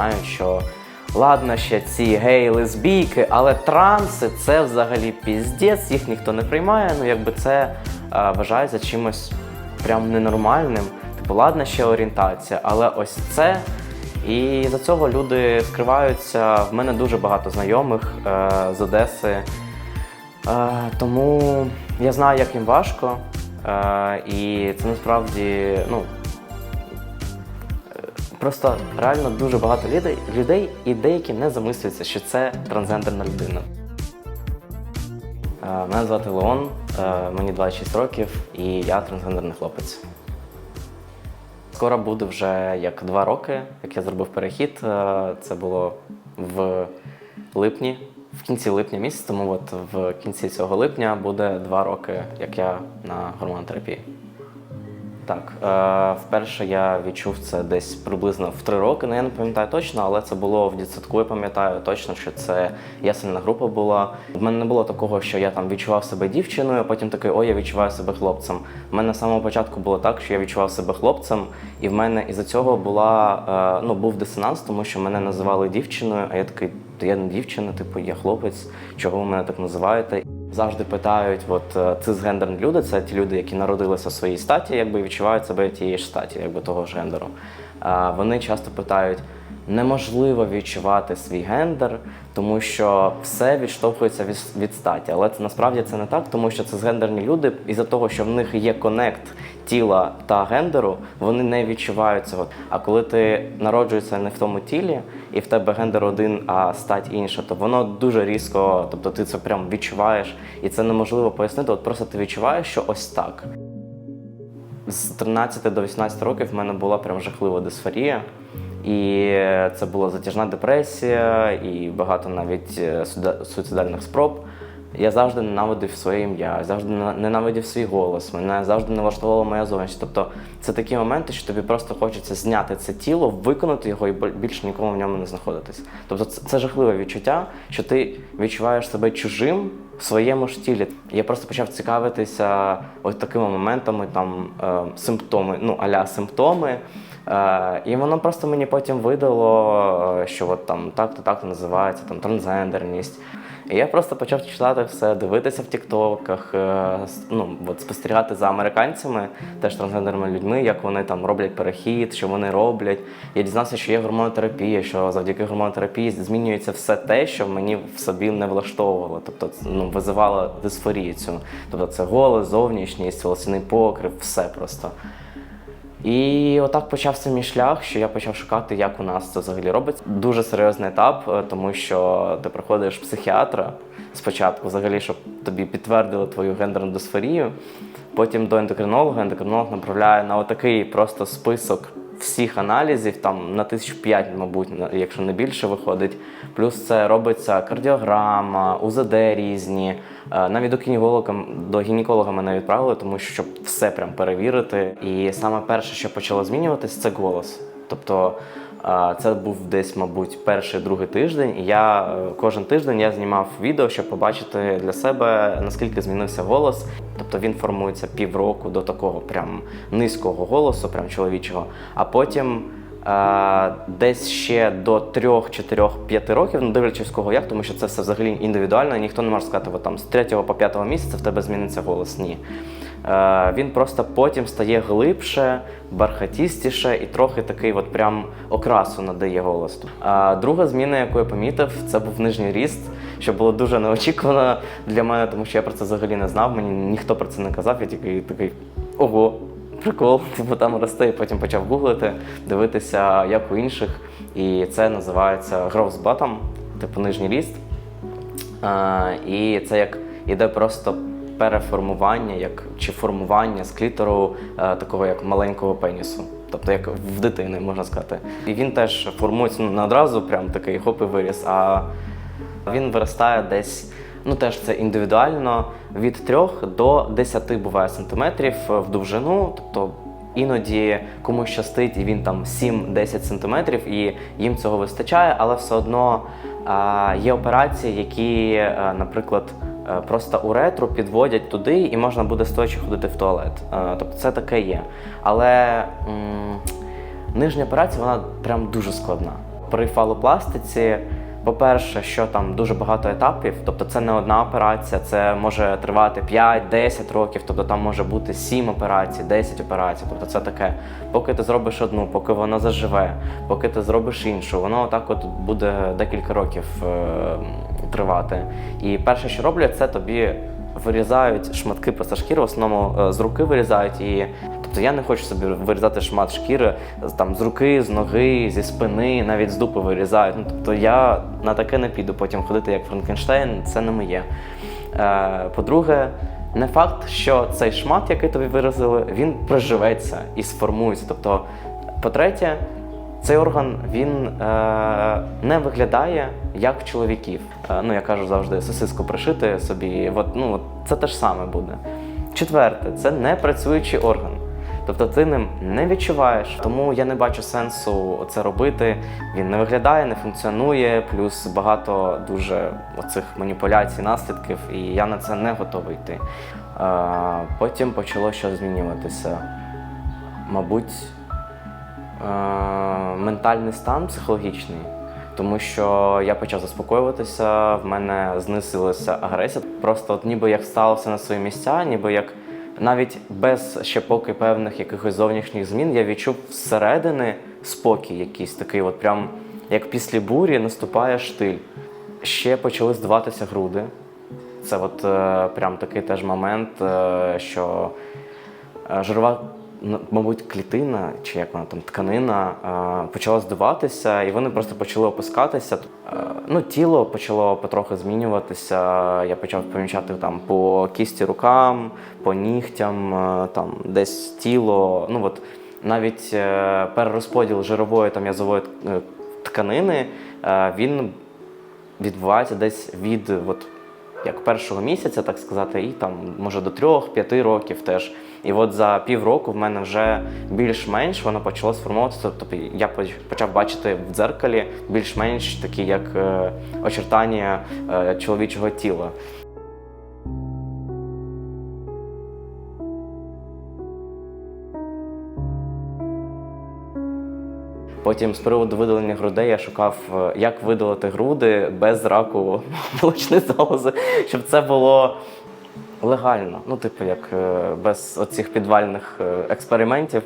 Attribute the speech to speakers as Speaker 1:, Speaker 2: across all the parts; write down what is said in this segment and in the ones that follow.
Speaker 1: знають, що ладно, ще ці геї, лесбійки, але транси це взагалі піздець, їх ніхто не приймає. Ну якби це е, вважається чимось прям ненормальним. Типу, ладно, ще орієнтація, але ось це. І за цього люди скриваються. В мене дуже багато знайомих е, з Одеси. Е, тому я знаю, як їм важко. Е, і це насправді, ну. Просто реально дуже багато людей, людей і деякі не замислюються, що це трансгендерна людина. Е, Мене звати Леон, е, мені 26 років, і я трансгендерний хлопець. Скоро буде вже як два роки, як я зробив перехід. Е, Це було в липні, в кінці липня місяця, тому от в кінці цього липня буде два роки, як я на гормонотерапії. Так, е, вперше я відчув це десь приблизно в три роки. Ну я не пам'ятаю точно, але це було в дитсадку. Я пам'ятаю точно, що це ясельна група була. В мене не було такого, що я там відчував себе дівчиною, а потім такий, ой, я відчуваю себе хлопцем. У мене з самого початку було так, що я відчував себе хлопцем, і в мене із-за цього була е, ну був дисонанс, тому що мене називали дівчиною, а я такий, я не дівчина, типу, я хлопець. Чого ви мене так називаєте? Завжди питають, от е, цисгендерні люди, це ті люди, які народилися в своїй статі, якби відчувають себе тієї ж статі, якби того ж гендеру. А вони часто питають: неможливо відчувати свій гендер, тому що все відштовхується від, від статі. Але це насправді це не так, тому що цисгендерні люди, із-за того, що в них є конект тіла та гендеру, вони не відчувають цього. А коли ти народжуєшся не в тому тілі, і в тебе гендер один, а стать інша, то воно дуже різко, тобто ти це прям відчуваєш, і це неможливо пояснити. От просто ти відчуваєш, що ось так. З 13 до 18 років в мене була прям жахлива дисфорія. І це була затяжна депресія, і багато навіть е, суїцидальних спроб. Я завжди ненавидив своє ім'я, завжди ненавидів свій голос, мене завжди не влаштовувала моя зовнішність. Тобто це такі моменти, що тобі просто хочеться зняти це тіло, виконати його і більше нікому в ньому не знаходитись. Тобто це, це жахливе відчуття, що ти відчуваєш себе чужим в своєму ж тілі. Я просто почав цікавитися ось такими моментами, там е, симптоми, ну аля симптоми. Е, і воно просто мені потім видало, е, що от там так-то так називається, там трансгендерність. І я просто почав читати все, дивитися в тіктоках, е, ну, от спостерігати за американцями, теж трансгендерними людьми, як вони там роблять перехід, що вони роблять. Я дізнався, що є гормонотерапія, що завдяки гормонотерапії змінюється все те, що мені в собі не влаштовувало. Тобто ну, визивало дисфорію цю. Тобто це голос, зовнішність, волосяний покрив, все просто. І отак почався мій шлях, що я почав шукати, як у нас це взагалі робиться. Дуже серйозний етап, е, тому що ти приходиш психіатра спочатку, взагалі, щоб тобі підтвердили твою гендерну дисфорію. Потім до ендокринолога, ендокринолог направляє на отакий просто список всіх аналізів, там на тисяч п'ять, мабуть, якщо не більше виходить. Плюс це робиться кардіограма, УЗД різні. Е, Навіть до гінеколога, до гінеколога мене відправили, тому що щоб все прям перевірити. І саме перше, що почало змінюватись, це голос. Тобто це був десь, мабуть, перший другий тиждень. І я е, кожен тиждень я знімав відео, щоб побачити для себе наскільки змінився голос. Тобто він формується півроку до такого прям низького голосу, прям чоловічого. А потім е, десь ще до 3, 4, 5 років, ну дивлячись кого як, тому що це все взагалі індивідуально, і ніхто не може сказати, от там з 3 по 5 місяця в тебе зміниться голос. Ні. Е, він просто потім стає глибше, бархатістіше і трохи такий от прям окрасу надає голосу. А друга зміна, яку я помітив, це був нижній ріст, що було дуже неочікувано для мене, тому що я про це взагалі не знав. Мені ніхто про це не казав. Я тільки такий ого. Прикол, типу там росте, і потім почав гуглити, дивитися, як у інших. І це називається growth bottom, типу нижній ріст. А, і це як іде просто переформування, як чи формування з клітору е, такого як маленького пенісу. Тобто як в дитини, можна сказати. І він теж формується ну, не одразу, прям такий хоп і виріс, а він виростає десь, ну теж це індивідуально, від 3 до 10 буває сантиметрів в довжину. Тобто іноді комусь щастить, і він там 7-10 сантиметрів, і їм цього вистачає, але все одно а, є операції, які, е, наприклад, е, просто уретру підводять туди, і можна буде стоячи ходити в туалет. Е, Тобто це таке є. Але м, нижня операція вона прям дуже складна. при фалопластиці, по-перше, що там дуже багато етапів, тобто це не одна операція, це може тривати 5-10 років, тобто там може бути 7 операцій, 10 операцій. Тобто це таке, поки ти зробиш одну, поки вона заживе, поки ти зробиш іншу, воно отак от буде декілька років е, тривати. І перше, що роблять, це тобі вирізають шматки просто шкіри, в основному е, з руки вирізають. І тобто я не хочу собі вирізати шмат шкіри там з руки, з ноги, зі спини, навіть з дупи вирізають. Ну тобто я на таке не піду потім ходити як Франкенштейн, це не моє. Е, По-друге, не факт, що цей шмат, який тобі виразили, він приживеться і сформується. Тобто, по-третє, цей орган він е, не виглядає як чоловіків. Е, ну, я кажу завжди, сосиску пришити собі. От, ну, от це те ж саме буде. Четверте, це не працюючий орган. Тобто ти ним не відчуваєш, тому я не бачу сенсу це робити. Він не виглядає, не функціонує, плюс багато дуже оцих маніпуляцій, наслідків, і я на це не готовий йти. Е, потім почало що змінюватися. Мабуть, ментальний стан психологічний, тому що я почав заспокоюватися, в мене знизилася агресія. Просто от ніби як стало все на свої місця, ніби як навіть без ще поки певних якихось зовнішніх змін я відчув зсередини спокій якийсь такий, от прям як після бурі наступає штиль. Ще почали здаватися груди. Це от е, прям такий теж момент, е, що е, жирова, мабуть, клітина, чи як вона там тканина, е, почала здуватися, і вони просто почали опускатися. Е, Ну, тіло почало потрохи змінюватися. Я почав помічати там по кісті рукам, по нігтям, е, там десь тіло. Ну от навіть перерозподіл жирової там язової тканини, він відбувається десь від от, як першого місяця, так сказати, і там може до трьох-п'яти років теж. І от за півроку в мене вже більш-менш воно почало сформуватися. Тобто я почав бачити в дзеркалі більш-менш такі як е, очертання е, чоловічого тіла. Потім з приводу видалення грудей я шукав, е, як видалити груди без раку молочної залози, щоб це було легально. Ну, типу, як е, без оцих підвальних е, експериментів.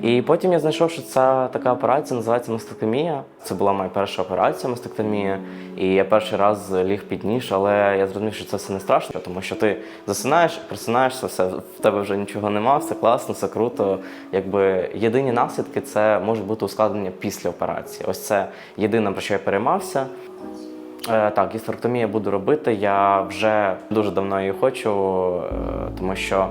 Speaker 1: І потім я знайшов, що ця така операція називається мастектомія. Це була моя перша операція мастектомія. І я перший раз ліг під ніж, але я зрозумів, що це все не страшно, тому що ти засинаєш, просинаєшся, все в тебе вже нічого нема, все класно, все круто. Якби єдині наслідки це можуть бути ускладнення після операції. Ось це єдине, про що я переймався. Е, так, гістеректомію буду робити. Я вже дуже давно її хочу, е, тому що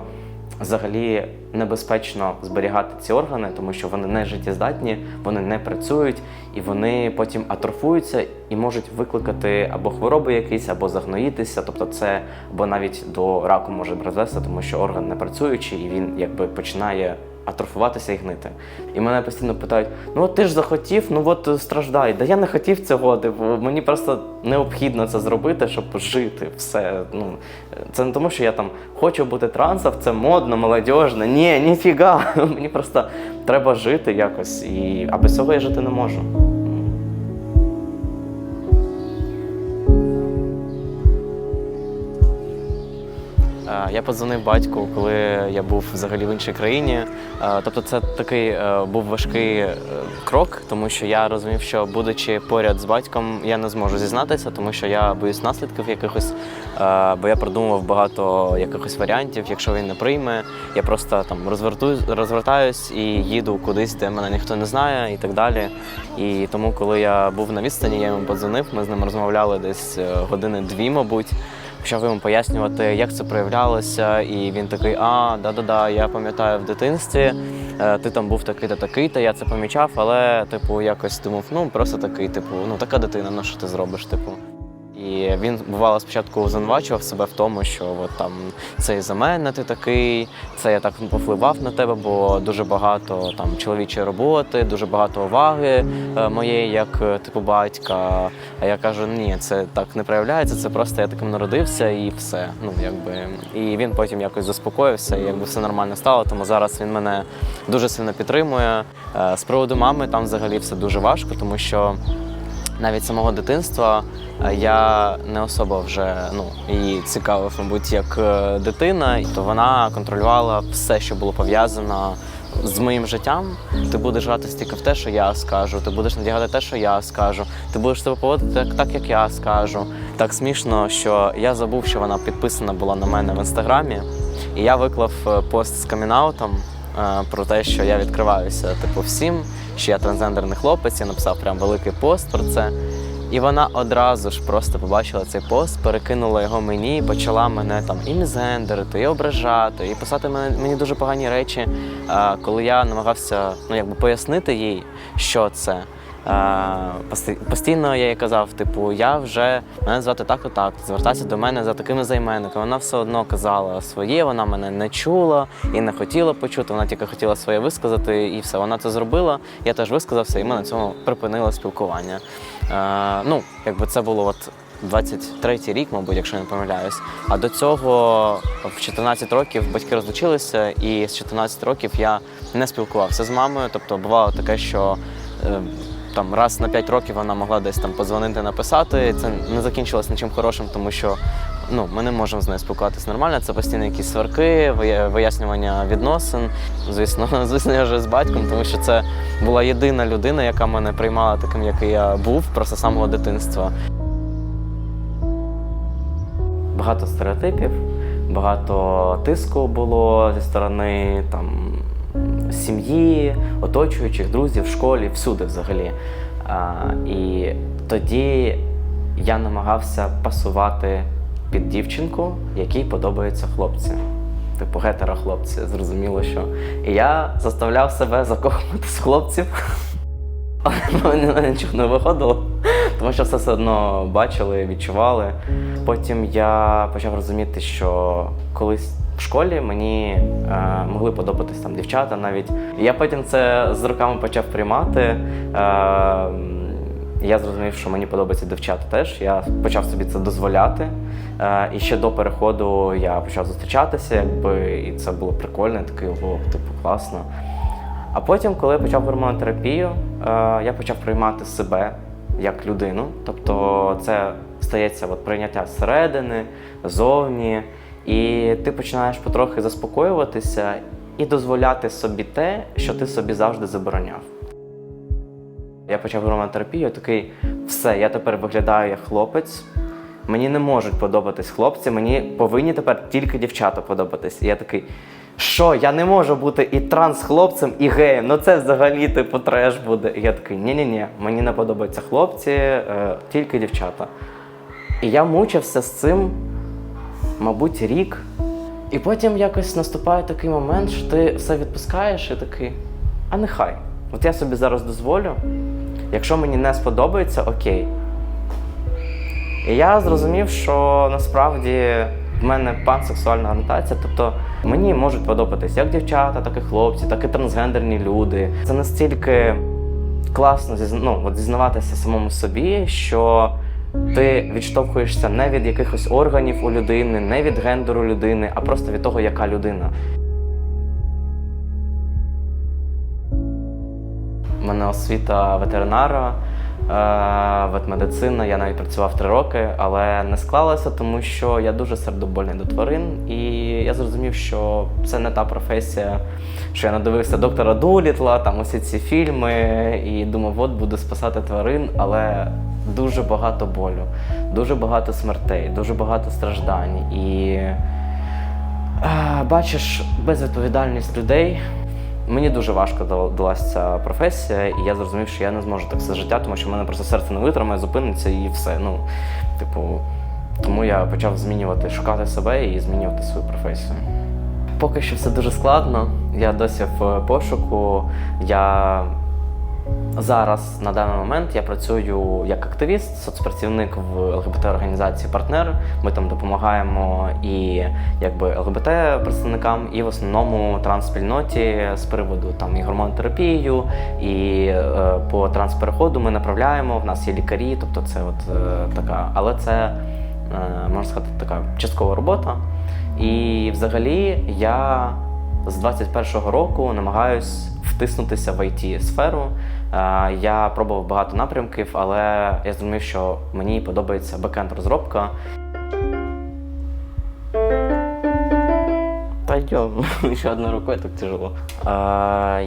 Speaker 1: взагалі небезпечно зберігати ці органи, тому що вони не життєздатні, вони не працюють і вони потім атрофуються і можуть викликати або хвороби якісь, або загноїтися. Тобто це або навіть до раку може призвести, тому що орган не працюючий і він якби починає атрофуватися і гнити. І мене постійно питають: ну от ти ж захотів, ну от е, страждай. Да я не хотів цього, типу, мені просто необхідно це зробити, щоб жити. Все. Ну, е, це не тому, що я там хочу бути трансом, це модно, молодіжно. Ні, ніфіга. Мені просто треба жити якось. І... А без цього я жити не можу. Я подзвонив батьку, коли я був взагалі в іншій країні. Е, Тобто, це такий е, був важкий е, крок, тому що я розумів, що будучи поряд з батьком, я не зможу зізнатися, тому що я боюсь наслідків якихось, бо я продумував багато якихось варіантів. Якщо він не прийме, я просто там розвертуюсь, розвертаюсь і їду кудись, де мене ніхто не знає, і так далі. І тому, коли я був на відстані, я йому подзвонив. Ми з ним розмовляли десь години-дві, мабуть почав йому пояснювати, як це проявлялося, і він такий: А, да-да-да, я пам'ятаю в дитинстві, е, ти там був такий та такий, та я це помічав, але, типу, якось думав, ну просто такий, типу, ну така дитина, ну що ти зробиш, типу. І він бувало спочатку звинувачував себе в тому, що от там це за мене ти такий, це я так повпливав на тебе, бо дуже багато там чоловічої роботи, дуже багато уваги е, моєї, як е, типу батька. А я кажу, ні, це так не проявляється, це просто я таким народився і все. Ну якби і він потім якось заспокоївся, і якби все нормально стало. Тому зараз він мене дуже сильно підтримує. Е, З приводу мами там взагалі все дуже важко, тому що навіть самого дитинства е, я не особо вже ну її цікавив, мабуть, як е, дитина, то вона контролювала все, що було пов'язано з моїм життям. Ти будеш гратися тільки в те, що я скажу. Ти будеш надягати те, що я скажу. Ти будеш себе поводити так, як я скажу. Так смішно, що я забув, що вона підписана була на мене в інстаграмі, і я виклав е, пост з камінаутом про те, що я відкриваюся типу всім, що я трансгендерний хлопець. Я написав прям великий пост про це. І вона одразу ж просто побачила цей пост, перекинула його мені, і почала мене там і мізендерити, і ображати, і писати мені дуже погані речі, е, коли я намагався ну, якби пояснити їй, що це. Е, Постійно я їй казав, типу, я вже мене звати так-то так, звертайся до мене за такими займенниками. Вона все одно казала своє, вона мене не чула і не хотіла почути. Вона тільки хотіла своє висказати, і все. Вона це зробила. Я теж висказався, і ми на цьому припинили спілкування. Е, ну, якби це було от 23-й рік, мабуть, якщо не помиляюсь. А до цього в 14 років батьки розлучилися, і з 14 років я не спілкувався з мамою. Тобто бувало таке, що е, там раз на 5 років вона могла десь там подзвонити, написати. Це не закінчилось нічим хорошим, тому що ну, ми не можемо з нею спілкуватися нормально. Це постійно якісь сварки, вияснювання відносин. Звісно, звісно, я вже з батьком, тому що це була єдина людина, яка мене приймала таким, який я був, просто самого дитинства. Багато стереотипів, багато тиску було зі сторони там, сім'ї, оточуючих, друзів, в школі, всюди взагалі. А, і тоді я намагався пасувати під дівчинку, якій подобаються хлопці. Типу гетерохлопці, зрозуміло, що. І я заставляв себе закохуватись хлопців, але нічого не виходило, тому що все все одно бачили, відчували. Потім я почав розуміти, що колись в школі мені е, могли подобатись там дівчата навіть. Я потім це з роками почав приймати. Е, я зрозумів, що мені подобаються дівчата теж. Я почав собі це дозволяти. Е, і ще до переходу я почав зустрічатися, якби, і це було прикольно, такий ого, типу, класно. А потім, коли я почав гормонотерапію, е, я почав приймати себе як людину. Тобто це стається от прийняття зсередини, зовні, і ти починаєш потрохи заспокоюватися і дозволяти собі те, що ти собі завжди забороняв. Я почав гормонотерапію, такий, все, я тепер виглядаю як хлопець. Мені не можуть подобатись хлопці, мені повинні тепер тільки дівчата подобатись. І я такий, що я не можу бути і транс-хлопцем, і геєм. Ну це взагалі типу треш буде. І я такий, ні-ні-ні, мені не подобаються хлопці, е, тільки дівчата. І я мучився з цим, мабуть, рік. І потім якось наступає такий момент, що ти все відпускаєш і такий, а нехай. От я собі зараз дозволю. Якщо мені не сподобається, окей. І я зрозумів, що насправді в мене пансексуальна орієнтація, тобто мені можуть подобатись як дівчата, так і хлопці, так і трансгендерні люди. Це настільки класно ну, от зізнаватися самому собі, що ти відштовхуєшся не від якихось органів у людини, не від гендеру людини, а просто від того, яка людина. У мене освіта ветеринара, е, ветмедицина. Я навіть працював три роки, але не склалося, тому що я дуже сердобольний до тварин. І я зрозумів, що це не та професія, що я надивився доктора Дулітла, там усі ці фільми, і думав, от буду спасати тварин, але дуже багато болю, дуже багато смертей, дуже багато страждань. І е, бачиш безвідповідальність людей. Мені дуже важко дал- далась ця професія, і я зрозумів, що я не зможу так все життя, тому що в мене просто серце не витримає, зупиниться і все. Ну, типу, тому я почав змінювати, шукати себе і змінювати свою професію. Поки що все дуже складно. Я досі в пошуку. Я Зараз на даний момент я працюю як активіст, соцпрацівник в ЛГБТ-організації партнер. Ми там допомагаємо і якби ЛГБТ представникам, і в основному трансспільноті з приводу там і гормонотерапію, і е, по транспереходу ми направляємо. В нас є лікарі, тобто це от е, така, але це е, можна сказати така часткова робота. І взагалі я з 21-го року намагаюсь втиснутися в it сферу. Я пробував багато напрямків, але я зрозумів, що мені подобається бекенд розробка. Та йо, ще одною рукою так тяжело.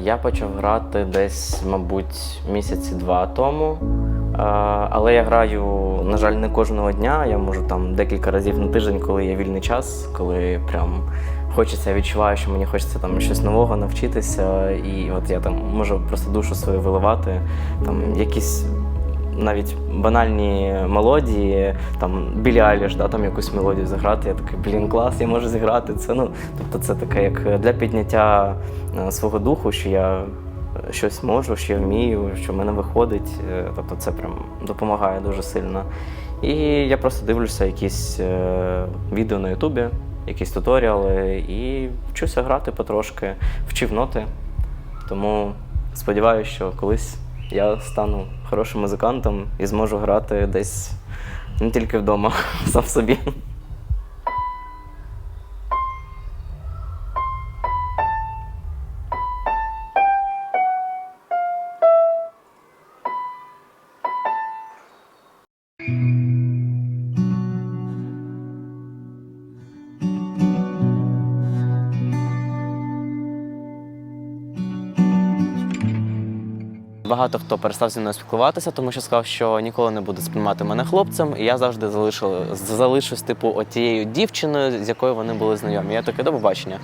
Speaker 1: Я почав грати десь, мабуть, місяці два тому. Але я граю, на жаль, не кожного дня. Я можу там декілька разів на тиждень, коли є вільний час, коли прям хочеться, я відчуваю, що мені хочеться там щось нового навчитися. І от я там можу просто душу свою виливати, там якісь навіть банальні мелодії, там Білі Айліш, да, там якусь мелодію заграти. Я такий, блін, клас, я можу зіграти це. Ну, тобто це таке як для підняття е, свого духу, що я щось можу, що я вмію, що в мене виходить. Е, Тобто це прям допомагає дуже сильно. І я просто дивлюся якісь е, відео на Ютубі, якісь туторіали і вчуся грати потрошки, вчив ноти. Тому сподіваюся, що колись я стану хорошим музикантом і зможу грати десь не тільки вдома, сам собі. Багато хто перестав зі мною спілкуватися, тому що сказав, що ніколи не буде сприймати мене хлопцем, і я завжди залишив, залишусь типу отією дівчиною, з якою вони були знайомі. Я таке до побачення.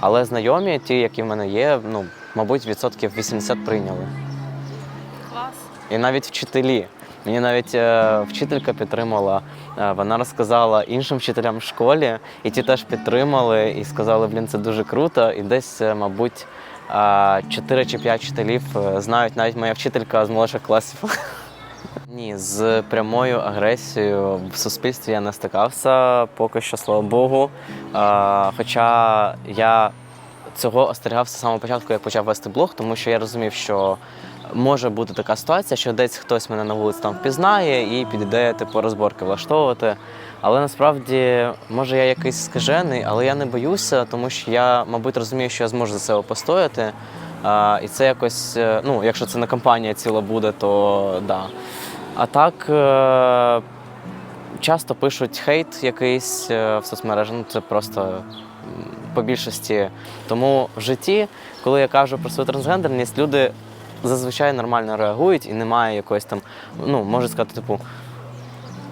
Speaker 1: Але знайомі, ті, які в мене є, ну мабуть, відсотків 80 прийняли.
Speaker 2: Клас.
Speaker 1: І навіть вчителі. Мені навіть е, вчителька підтримала. Е, вона розказала іншим вчителям в школі, і ті теж підтримали і сказали, блін, це дуже круто. І десь, е, мабуть, 4 чи 5 вчителів е, знають навіть моя вчителька з молодших класів. Ні, з прямою агресією в суспільстві я не стикався, поки що, слава Богу. Хоча я цього остерігався з самого початку, як почав вести блог, тому що я розумів, що може бути така ситуація, що десь хтось мене на вулиці там впізнає і підійде типу розборки влаштовувати. Але насправді, може, я якийсь скажений, але я не боюся, тому що я, мабуть, розумію, що я зможу за себе постояти. А, і це якось, е, ну, якщо це не кампанія ціла буде, то да. А так. е, Часто пишуть хейт якийсь е, в соцмережах, ну це просто по більшості. Тому в житті, коли я кажу про свою трансгендерність, люди зазвичай нормально реагують і немає якоїсь там, ну, можуть сказати, типу.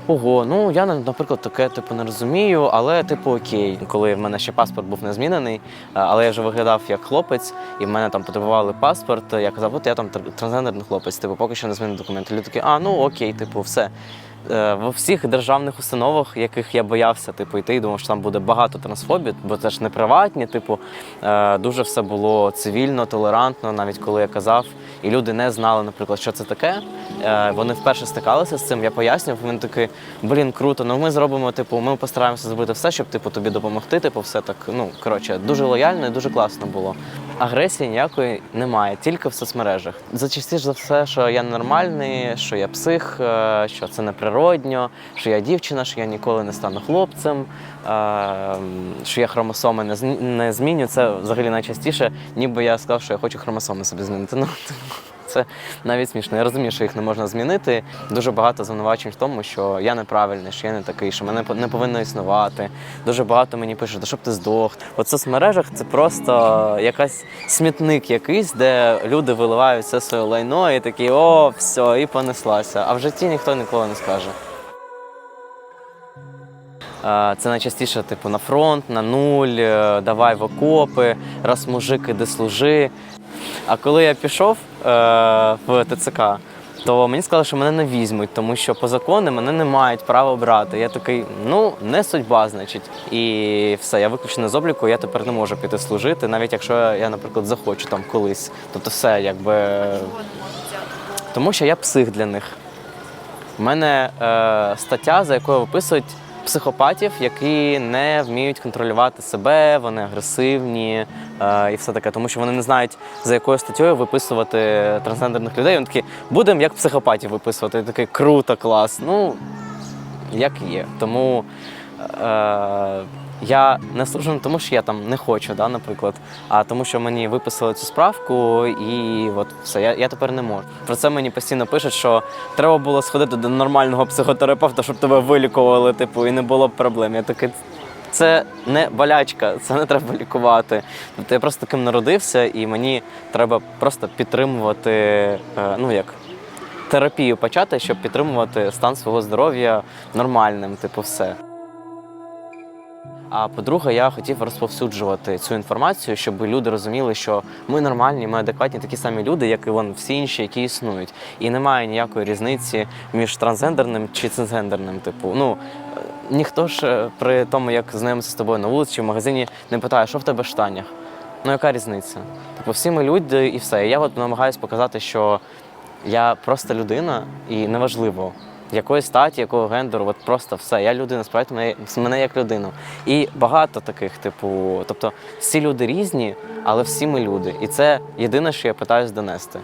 Speaker 1: Ого, ну я наприклад таке типу не розумію, але типу окей, коли в мене ще паспорт був не змінений, але я вже виглядав як хлопець, і в мене там потребували паспорт. Я казав, от я там трансгендерний хлопець, типу, поки що не змінив документи. Люди такі, а ну окей, типу, все. Е, Во всіх державних установах, яких я боявся типу, йти, і думав, що там буде багато трансфобії, бо це ж не приватні. Типу, е, дуже все було цивільно, толерантно, навіть коли я казав, і люди не знали, наприклад, що це таке. Е, Вони вперше стикалися з цим. Я пояснював, він такий, блін, круто, ну ми зробимо, типу, ми постараємося зробити все, щоб типу тобі допомогти. Типу, все так. Ну коротше, дуже лояльно і дуже класно було. Агресії ніякої немає, тільки в соцмережах. Зачастіше за все, що я нормальний, що я псих, е, що це неприродньо, що я дівчина, що я ніколи не стану хлопцем, е, що я хромосоми не зміню. Це взагалі найчастіше, ніби я сказав, що я хочу хромосоми собі змінити. Це навіть смішно. Я розумію, що їх не можна змінити. Дуже багато звинувачень в тому, що я неправильний, що я не такий, що мене не повинно існувати. Дуже багато мені пишуть, да щоб ти здох. От в соцмережах це просто якась смітник якийсь, де люди виливають все своє лайно і такі, о, все, і понеслася. А в житті ніхто ніколи не скаже. Це найчастіше, типу, на фронт, на нуль, давай в окопи, раз мужик іди служи. А коли я пішов е, в ТЦК, то мені сказали, що мене не візьмуть, тому що по закону мене не мають права брати. Я такий, ну не судьба, значить. І все, я виключений з обліку, я тепер не можу піти служити, навіть якщо я, наприклад, захочу там колись. Тобто, все, якби? Тому що я псих для них. У мене е, стаття, за якою описують психопатів, які не вміють контролювати себе, вони агресивні е, і все таке, тому що вони не знають, за якою статтєю виписувати трансгендерних людей. Вони такі, будемо як психопатів виписувати. І такий круто, клас. Ну, як є. Тому е, я не служу не тому, що я там не хочу, да, наприклад, а тому, що мені виписали цю справку, і от все, я, я тепер не можу. Про це мені постійно пишуть, що треба було сходити до нормального психотерапевта, щоб тебе вилікували, типу, і не було б проблем. Я такий. Це не болячка, це не треба лікувати. Тобто я просто таким народився, і мені треба просто підтримувати, е, ну як терапію почати, щоб підтримувати стан свого здоров'я нормальним, типу, все. А по-друге, я хотів розповсюджувати цю інформацію, щоб люди розуміли, що ми нормальні, ми адекватні такі самі люди, як і вон всі інші, які існують. І немає ніякої різниці між трансгендерним чи цисгендерним. Типу, ну е, ніхто ж е, при тому, як знайомиться з тобою на вулиці чи в магазині, не питає, що в тебе в штанях. Ну яка різниця? Типу, всі ми люди і все. Я от намагаюся показати, що я просто людина, і неважливо, якої статі, якого гендеру, от просто все. Я людина, справді мене, мене як людину. І багато таких, типу, тобто всі люди різні, але всі ми люди. І це єдине, що я питаюсь донести.